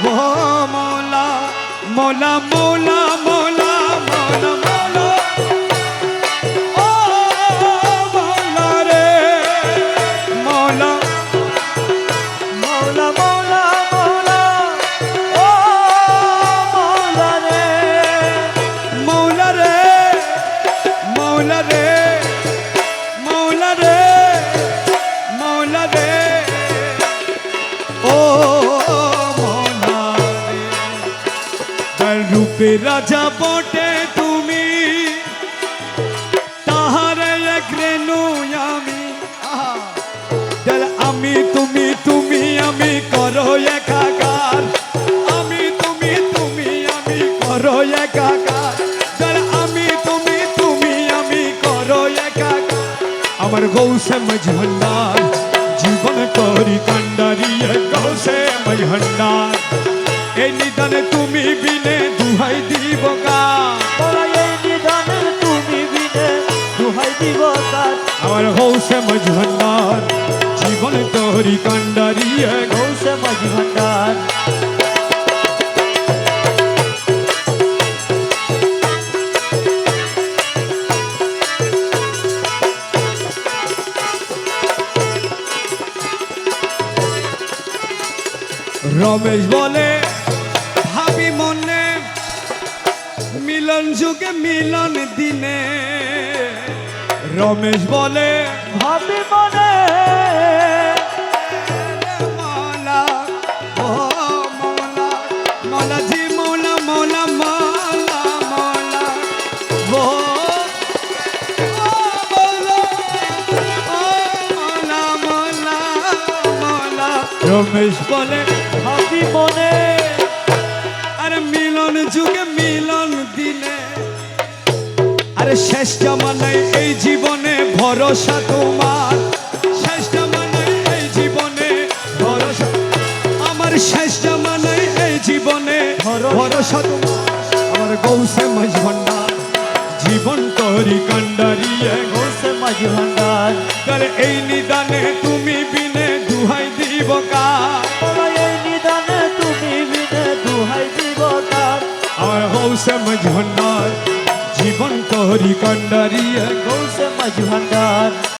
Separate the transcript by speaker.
Speaker 1: মৌলা মৌলা মৌলা মৌলা মৌলা মৌলা। রে, মৌলা
Speaker 2: মৌলা মৌলা রে
Speaker 1: মৌলা রে মৌলা রে মৌলা রে মৌলা রে। ও রূপে রাজা বটে তুমি। তাহারে এক রেণু আমি। আমি তুমি তুমি আমি করো একাকার। আমি তুমি তুমি আমি করো একাকার। আমি তুমি তুমি আমি করো একাকার। আমার গৌসে মজহন্ডার জীবন করি কান্ডারিয়ে গৌসে মজহন্ডার এই নিদানে তুমি বিনে দুহাই দিব
Speaker 2: এই নিদানে তুমি বিনে দুহাই দিব
Speaker 1: আমার গৌসে মজহন্ডার জীবন করি কান্ডারিয়ে
Speaker 2: গৌসে মাঝি ভান্ডার
Speaker 1: রমেশ বলে ভাবি মনে মিলন যুগে মিলন দিনে। রমেশ বলে
Speaker 2: ভাবি মনে
Speaker 1: রমেশ বলে
Speaker 2: ভাবি মনে
Speaker 1: মিলন যুগে মিলন দিনে। আরে শেষ জামানায় এই জীবনে ভরসা তোমার। শেষ জামানায় এই জীবনে ভরসা আমার শেষ জামানায় এই জীবনে
Speaker 2: ভরসা-
Speaker 1: তোমার। আমার গৌসে মাঝ ভান্ডার। জীবন করি কান্ডারিয়ে
Speaker 2: গৌসে মাঝি ভান্ডার।
Speaker 1: তার এই নিদানে তুমি বিনে দুহাই দিব কা আমার গৌসে মাঝ ভান্ডার জীবন করি কান্ডারিয়ে
Speaker 2: গৌসে মাঝি ভান্ডার